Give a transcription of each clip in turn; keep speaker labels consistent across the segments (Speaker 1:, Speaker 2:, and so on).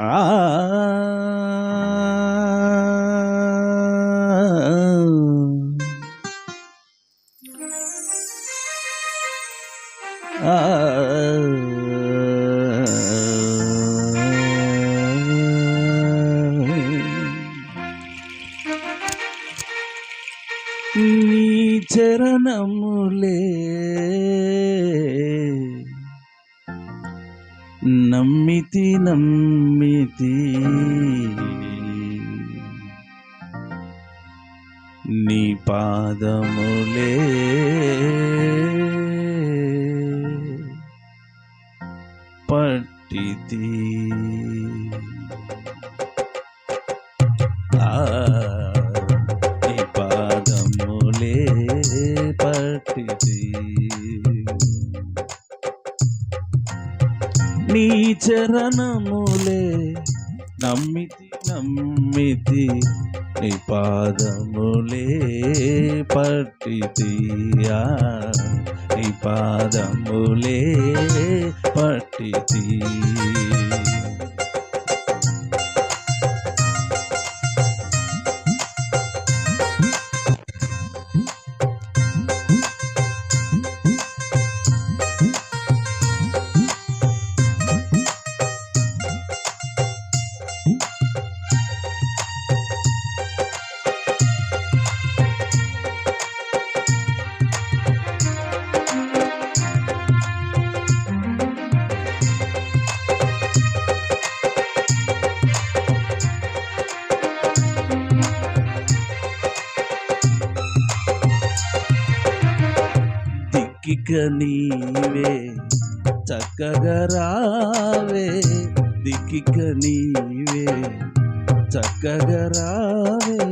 Speaker 1: నీ చరణములే నమ్మితి నమ్మితి. నీ పాదములే. పట్టితి. చరణములే. నమ్మితి నమ్మితి నీ పాదములే పట్టితియా. నీ పాదములే పట్టితి దిక్కిక నీవే చక్కగా రావే. దిక్కిక నీవే చక్కగా రావే.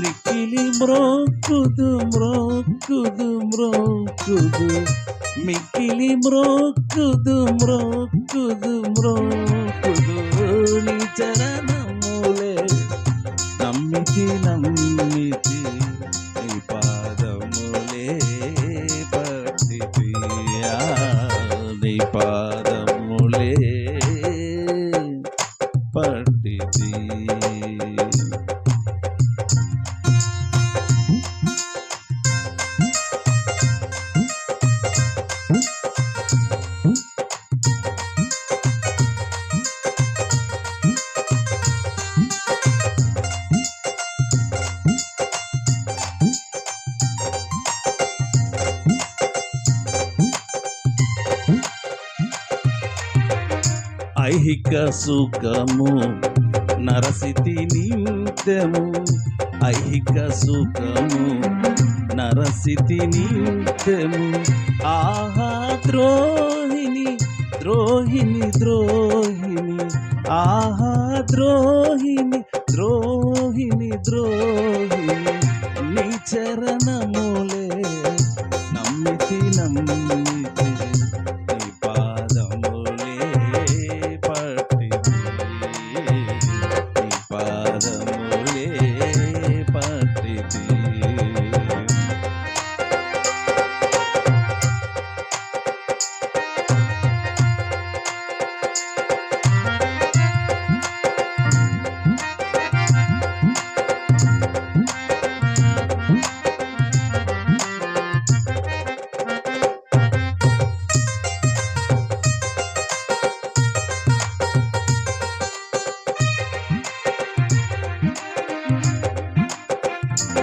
Speaker 1: మిక్కిలి మ్రోక్కుదు మ్రోక్కుదు మ్రోక్కుదు. మిక్కిలి మ్రోక్కుదు మ్రోక్కుదు మ్రోక్కుదు. నీ చరణములే నమ్మితి నమ్మితి నీ పా ఐహిక సుఖము నరసితి నిత్యము ఐహిక సుఖము నరసితి నిత్యము ఆహా ద్రోహిణి ద్రోహిణి ద్రోహిణి. ఆహా ద్రోహిణి ద్రోహిణి ద్రోహిణి. నీ చరణములే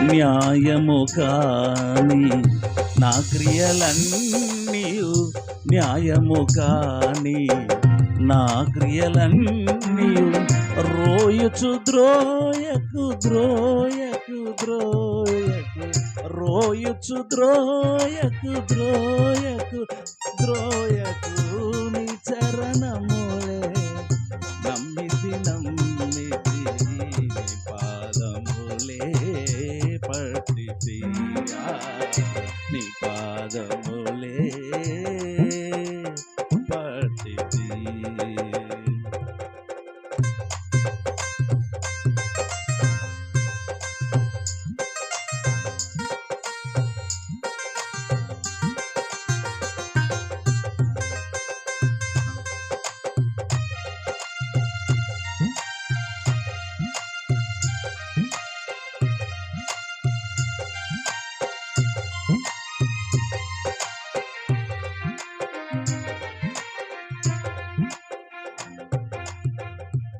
Speaker 1: న్యాయము కాని నా క్రియలన్నీయు న్యాయము కాని నా క్రియలన్నీయు రోయచు ద్రోయకు ద్రోయకు ద్రోయకు రోయచు ద్రోయకు ద్రోయకు ద్రోయకు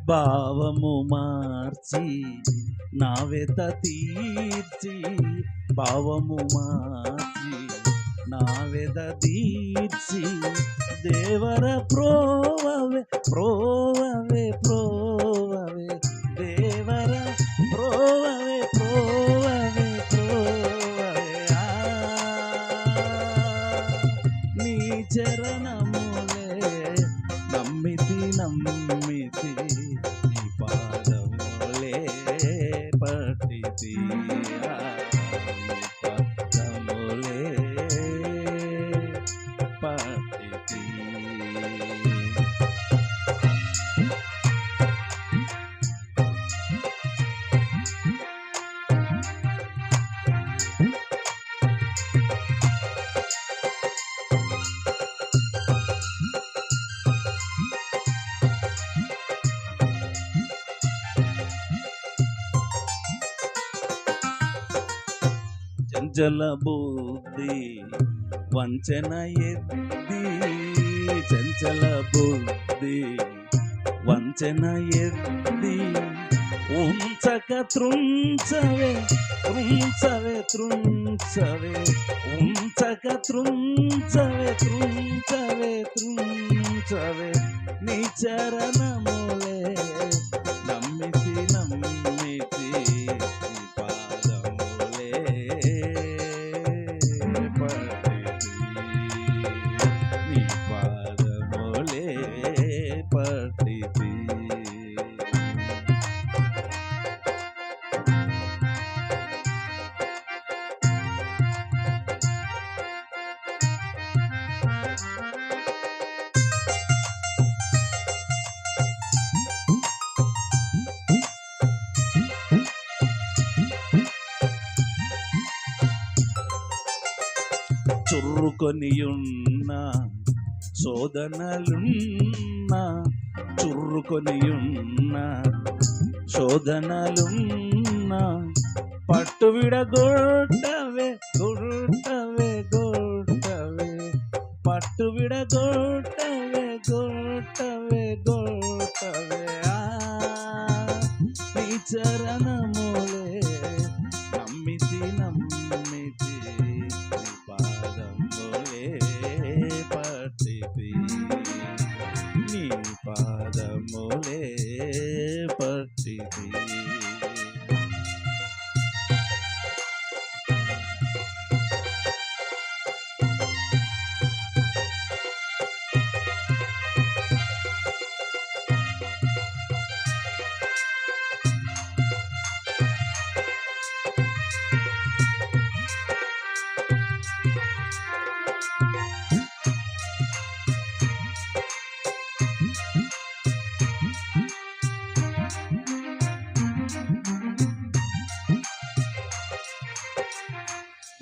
Speaker 1: భావము మార్చి నా వెత తీర్చి భావము మార్చి నా వెద తీర్చి దేవర ప్రోవవే ప్రోవవే ప్రో చంచల బుద్ధి వంచన ఎద్ది చంచల బుద్ధి వంచన ఎద్ది ఉంచక తృంచవే తృంచవే తృంచవే ఉంచక తృంచవే తృంచవే తృంచవే నీ చరణములే నమ్మితి పట్టిది చుర్రుకొని ఉన్నా శోధనలున్న చుర్రుకొనియున్న శోధనలున్న పట్టు విడగొట్టవే గొట్టవే గొట్టవే పట్టు విడగొట్టవే గొట్టవే గొట్టవే. ఆ నీ చరణములే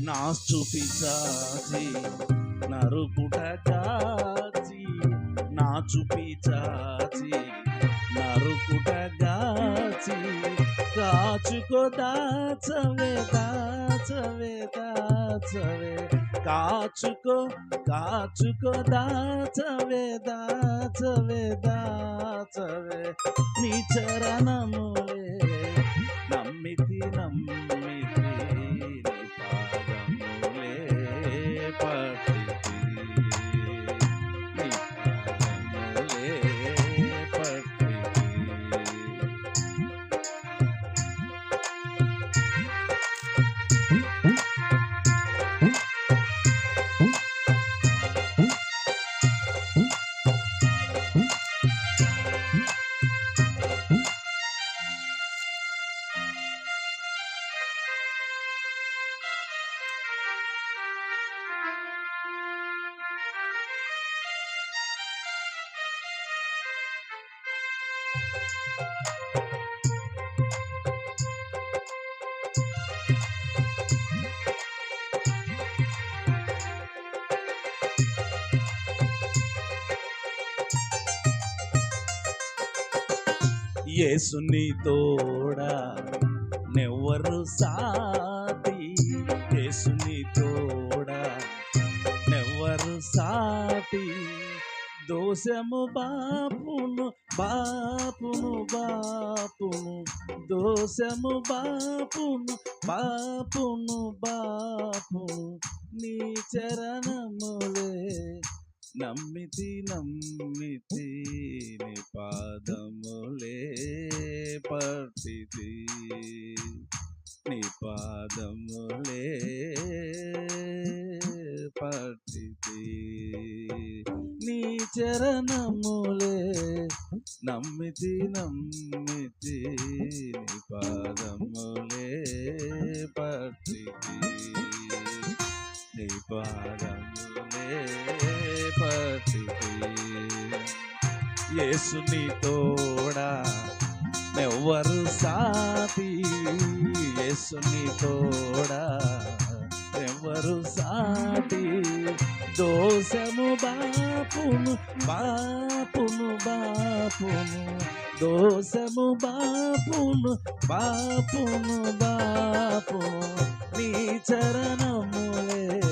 Speaker 1: నా చూపిచాచి నరుకుట కాచి నా చూపిచాచి నరుకుట గాచి కాచుకో దాచవే దాచవే దాచవే కాచుకో కాచుకో దాచవే దాచవే దాచవే నీ చరణములే నమ్మితి నమ్మి యేసుని తోడా నెవ్వరు సాటి యేసుని తోడా నెవ్వరు సాటి దోషము బాపును బాపును బాపును దోషము బాపును బాపును బాపును నీ చరణములే నమ్మితి నమ్మితి నీ పాదములే పట్టితి. నీ పాదములే పట్టితి. నీ చరణములే నమ్మితి నమ్మితి. నీ పాదములే పట్టితి. నీ పాదములే పట్టితి. యేసుని తోడా ఎవ్వరు సాతి యేసుని తోడా. ఎవరు సాతి దోషము బాపును బాపును బాపును. దోషము బాపును బాపును బాపు నీ చరణములే